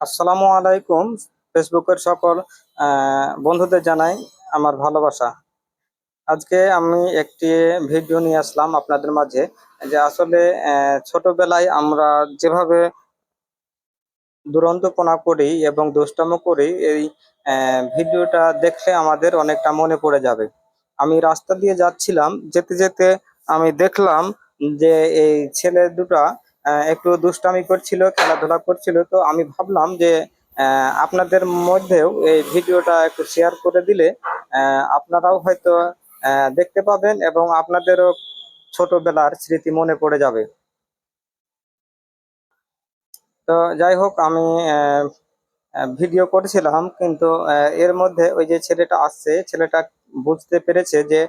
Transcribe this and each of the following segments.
আসসালামু আলাইকুম, ফেসবুকের সকল বন্ধুদের জানাই আমার ভালোবাসা। আজকে আমি একটি ভিডিও নিয়ে আসলাম আপনাদের মাঝে, যে আসলে ছোটবেলায় আমরা যেভাবে দুরন্তপনা করি এবং দুষ্টামো করি, এই ভিডিওটা দেখলে আমাদের অনেকটা মনে পড়ে যাবে। আমি রাস্তা দিয়ে যাচ্ছিলাম, যেতে যেতে আমি দেখলাম যে এই ছেলে দুটা একটু দুষ্টামি করছিল, খেলাধুলা করছিল। তো আমি ভাবলাম যে আপনাদের মধ্যেও এই ভিডিওটা একটু শেয়ার করে দিলে আপনারাও হয়তো দেখতে পাবেন এবং আপনাদেরও ছোটবেলার স্মৃতি মনে পড়ে যাবে। তো যাই হোক, আমি ভিডিও করেছিলাম, কিন্তু এর মধ্যে ওই যে ছেলেটা আসছে, ছেলেটা বুঝতে পেরেছে যে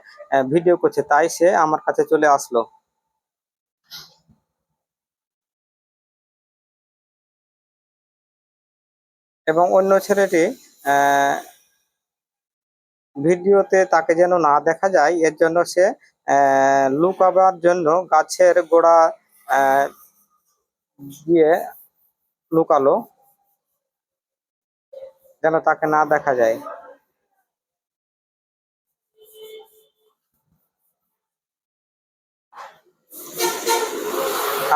ভিডিও করছে, তাই সে আমার কাছে চলে আসলো। এবং অন্য ছেলেটি ভিডিওতে তাকে যেন না দেখা যায়, এর জন্য সে লুকাবার জন্য গাছের গোড়া দিয়ে লুকালো, যেন তাকে না দেখা যায়।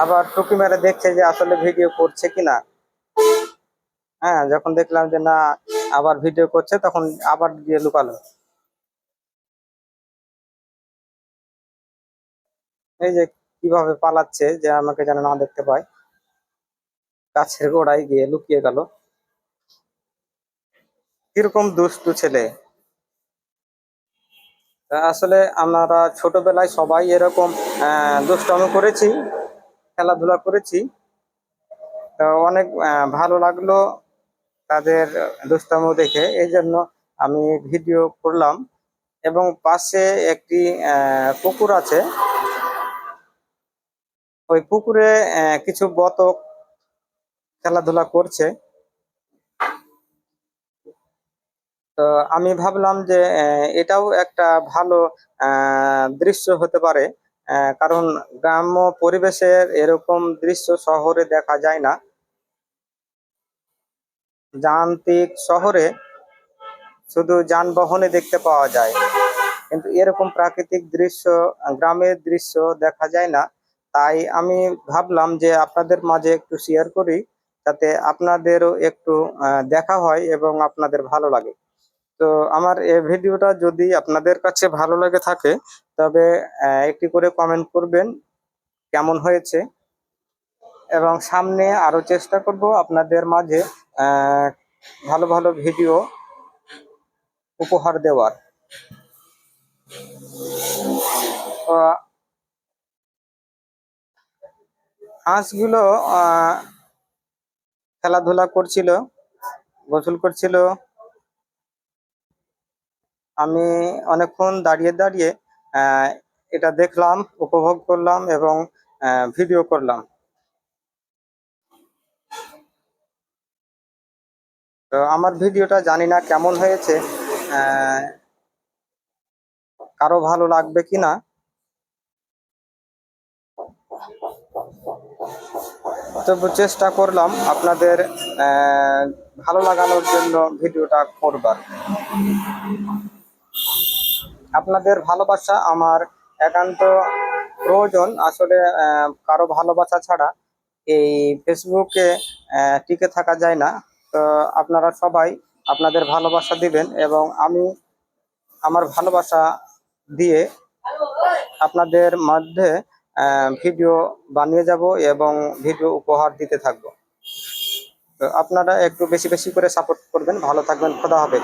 আবার টুকি মেরে দেখছে যে আসলে ভিডিও করছে কিনা। হ্যাঁ যখন দেখলাম যে না, আবার ভিডিও করছে, তখন আবার গিয়ে লুকালো। এই যে কীভাবে পালাচ্ছে, যে আমাকে যেন না দেখতে পায়। গাছের গোড়ায় গিয়ে লুকিয়ে গেল। কীরকম দুষ্টু ছেলে। আসলে আমরা ছোটবেলায় সবাই এরকম দুষ্টামি করেছি, খেলাধুলা করেছি। তো অনেক ভালো লাগল। তাদের দুষ্টামি দেখে এই জন্য আমি ভিডিও করলাম। এবং পাশে একটি পুকুর আছে। ওই পুকুরে কিছু বতক খেলাধুলা করছে। তো আমি ভাবলাম যে এটাও একটা ভালো দৃশ্য হতে পারে। কারণ গ্রাম্য পরিবেশের এরকম দৃশ্য শহরে দেখা যায় না। যান্ত্রিক শহরে শুধু যানবাহনে দেখতে পাওয়া যায়। কিন্তু এরকম প্রাকৃতিক দৃশ্য, গ্রামের দৃশ্য দেখা যায় না। তাই আমি ভাবলাম যে আপনাদের মাঝে একটু শেয়ার করি, যাতে আপনাদেরও একটু দেখা হয় এবং আপনাদের ভালো লাগে। তো আমার এই ভিডিওটা যদি আপনাদের কাছে ভালো লাগে থাকে, তবে একটি করে কমেন্ট করবেন, কেমন হয়েছে? এবং সামনে আরও চেষ্টা করব আপনাদের মাঝে ভালো ভালো ভিডিও উপহার দেওয়ার। হাঁসগুলো খেলাধুলা করছিল, গোসল করছিল। আমি অনেকক্ষণ দাঁড়িয়ে দাঁড়িয়ে এটা দেখলাম, উপভোগ করলাম এবং ভিডিও করলাম। তো আমার ভিডিওটা জানি না কেমন হয়েছে কারও ভালো লাগবে কিনা তবু চেষ্টা করলাম আপনাদের ভালো লাগানোর জন্য ভিডিওটা করবার। আপনাদের ভালোবাসা আমার একান্ত প্রয়োজন, আসলে কারও ভালোবাসা ছাড়া এই ফেসবুকে টিকে থাকা যায় না। আপনারা সবাই আপনাদের ভালোবাসা দিবেন এবং আমি আমার ভালোবাসা দিয়ে আপনাদের মধ্যে ভিডিও বানিয়ে যাব এবং ভিডিও উপহার দিতে থাকব। তো আপনারা একটু বেশি বেশি করে সাপোর্ট করবেন। ভালো থাকবেন। খোদা হবে